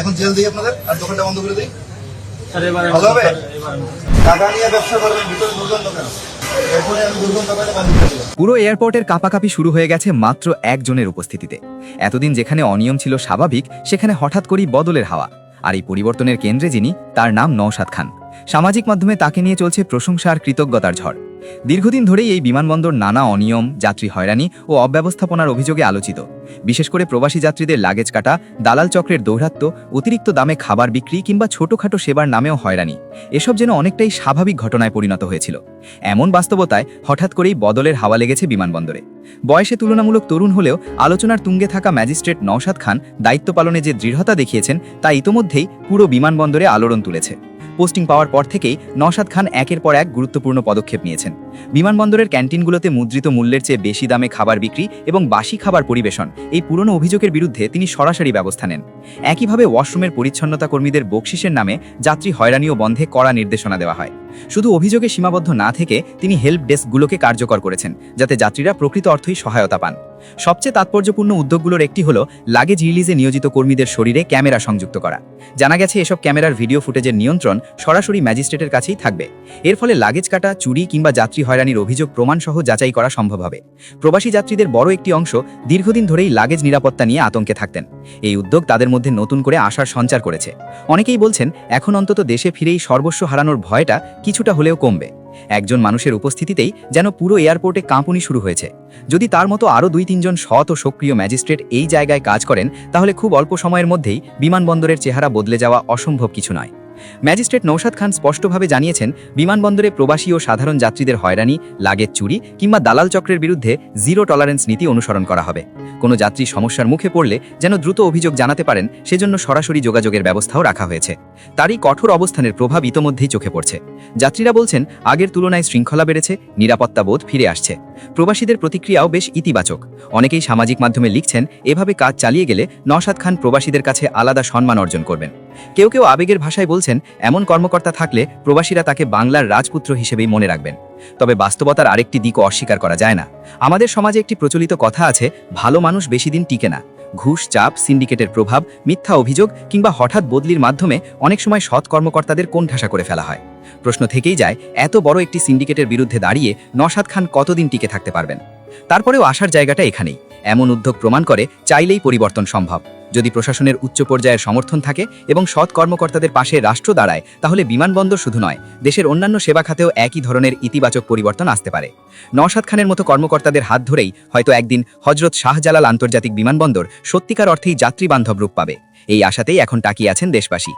এখন জেল দিই আপনাদের আর দোকানটা বন্ধ করে দিই। ভালো হবে? টাকা নিয়ে ব্যবসা করবেন ভিতরে দুর্গন্ধ কেন? পুরো এয়ারপোর্টের কাপাকাপি শুরু হয়ে গেছে মাত্র একজনের উপস্থিতিতে। এতদিন যেখানে অনিয়ম ছিল স্বাভাবিক সেখানে হঠাৎ করেই বদলের হাওয়া। আর এই পরিবর্তনের কেন্দ্রে যিনি তার নাম নওশাদ খান। সামাজিক মাধ্যমে তাকে নিয়ে চলছে প্রশংসা আর কৃতজ্ঞতার ঝড়। দীর্ঘদিন ধরেই এই বিমানবন্দর নানা অনিয়ম, যাত্রী হয়রানি ও অব্যবস্থাপনার অভিযোগে আলোচিত। বিশেষ করে প্রবাসী যাত্রীদের লাগেজ কাটা, দালাল চক্রের দৌরাত্ম্য, অতিরিক্ত দামে খাবার বিক্রি কিংবা ছোটখাটো সেবার নামেও হয়রানি। এসব যেন অনেকটাই স্বাভাবিক ঘটনায় পরিণত হয়েছিল। এমন বাস্তবতায় হঠাৎ করেই বদলের হাওয়া লেগেছে বিমানবন্দরে। বয়সে তুলনামূলক তরুণ হলেও আলোচনার তুঙ্গে থাকা ম্যাজিস্ট্রেট নওশাদ খান দায়িত্ব পালনে যে দৃঢ়তা দেখিয়েছেন, তা ইতোমধ্যেই পুরো বিমানবন্দরে আলোড়ন তুলেছে। পোস্টিং পাওয়ার পর থেকেই নওশাদ খান একের পর এক গুরুত্বপূর্ণ পদক্ষেপ নিয়েছেন। বিমানবন্দরের ক্যান্টিনগুলোতে মুদ্রিত মূল্যের চেয়ে বেশি দামে খাবার বিক্রি এবং বাসি খাবার পরিবেশন এই পুরনো অভিযোগের বিরুদ্ধে তিনি সরাসরি ব্যবস্থা নেন। একইভাবে ওয়াশরুমের পরিচ্ছন্নতা কর্মীদের বকশিসের নামে যাত্রী হয়রানি ও বন্ধে কড়া নির্দেশনা দেওয়া হয়। শুধু অভিযোগে সীমাবদ্ধ না থেকে তিনি হেল্প ডেস্কগুলোকে কার্যকর করেছেন, যাতে যাত্রীরা প্রকৃত অর্থই সহায়তা পান। সবচেয়ে তাৎপর্যপূর্ণ উদ্যোগগুলোর একটি হলো লাগেজ রিলিজে নিয়োজিত কর্মীদের শরীরে ক্যামেরা সংযুক্ত করা। জানা গেছে এসব ক্যামেরার ভিডিও ফুটেজের নিয়ন্ত্রণ সরাসরি ম্যাজিস্ট্রেটের কাছেই থাকবে। এর ফলে লাগেজ কাটা, চুরি কিংবা যাত্রী হয়রানির অভিযোগ প্রমাণসহ যাচাই করা সম্ভব হবে। প্রবাসী যাত্রীদের বড় একটি অংশ দীর্ঘদিন ধরেই লাগেজ নিরাপত্তা নিয়ে আতঙ্কে থাকতেন। এই উদ্যোগ তাদের মধ্যে নতুন করে আশার সঞ্চার করেছে। অনেকেই বলছেন, এখন অন্তত দেশে ফিরেই সর্বস্ব হারানোর ভয়টা কিছুটা হলেও কমবে। একজন মানুষের উপস্থিতিতেই যেন পুরো এয়ারপোর্টে কাঁপুনি শুরু হয়েছে। যদি তার মতো আরও দুই তিনজন সৎ ও সক্রিয় ম্যাজিস্ট্রেট এই জায়গায় কাজ করেন, তাহলে খুব অল্প সময়ের মধ্যেই বিমানবন্দরের চেহারা বদলে যাওয়া অসম্ভব কিছু নয়। ম্যাজিস্ট্রেট নৌশাদ খান স্পষ্টভাবে জানিয়েছেন, বিমানবন্দরে প্রবাসী ও সাধারণ যাত্রীদের হয়রানি, লাগেজ চুরি কিংবা দালাল চক্রের বিরুদ্ধে জিরো টলারেন্স নীতি অনুসরণ করা হবে। কোনো যাত্রী সমস্যার মুখে পড়লে যেন দ্রুত অভিযোগ জানাতে পারেন, সেজন্য সরাসরি যোগাযোগের ব্যবস্থাও রাখা হয়েছে। তারই কঠোর অবস্থানের প্রভাব ইতোমধ্যেই চোখে পড়ছে। যাত্রীরা বলছেন, আগের তুলনায় শৃঙ্খলা বেড়েছে, নিরাপত্তা বোধ ফিরে আসছে। প্রবাসীদের প্রতিক্রিয়াও বেশ ইতিবাচক। অনেকেই সামাজিক মাধ্যমে লিখছেন, এভাবে কাজ চালিয়ে গেলে নওশাদ খান প্রবাসীদের কাছে আলাদা সম্মান অর্জন করবেন। কেউ কেউ আবেগের ভাষায় বলছেন, এমন কর্মকর্তা থাকলে প্রবাসীরা তাকে বাংলার রাজপুত্র হিসেবেই মনে রাখবেন। তবে বাস্তবতার আরেকটি দিকও অস্বীকার করা যায় না। আমাদের সমাজে একটি প্রচলিত কথা আছে, ভালো মানুষ বেশি দিন টিকে না। ঘুষ, চাপ, সিন্ডিকেটের প্রভাব, মিথ্যা অভিযোগ কিংবা হঠাৎ বদলির মাধ্যমে অনেক সময় সৎ কর্মকর্তাদের কোণঠাসা করে ফেলা হয়। প্রশ্ন থেকেই যায়, এত বড় একটি সিন্ডিকেটের বিরুদ্ধে দাঁড়িয়ে নসাদ খান কতদিন টিকে থাকতে পারবেন? তারপরেও আসার জায়গাটা এখানেই। এমন উদ্যোগ প্রমাণ করে, চাইলেই পরিবর্তন সম্ভব। যদি প্রশাসনের উচ্চ পর্যায়ের সমর্থন থাকে এবং সৎ কর্মকর্তাদের পাশে রাষ্ট্র দাঁড়ায়, তাহলে বিমানবন্দর শুধু নয়, দেশের অন্যান্য সেবা খাতেও একই ধরনের ইতিবাচক পরিবর্তন আসতে পারে। নওশাদ খানের মতো কর্মকর্তাদের হাত ধরেই হয়তো একদিন হজরত শাহজালাল আন্তর্জাতিক বিমানবন্দর সত্যিকার অর্থেই যাত্রী বান্ধব রূপ পাবে। এই আশাতেই এখন তাকিয়ে আছেন দেশবাসী।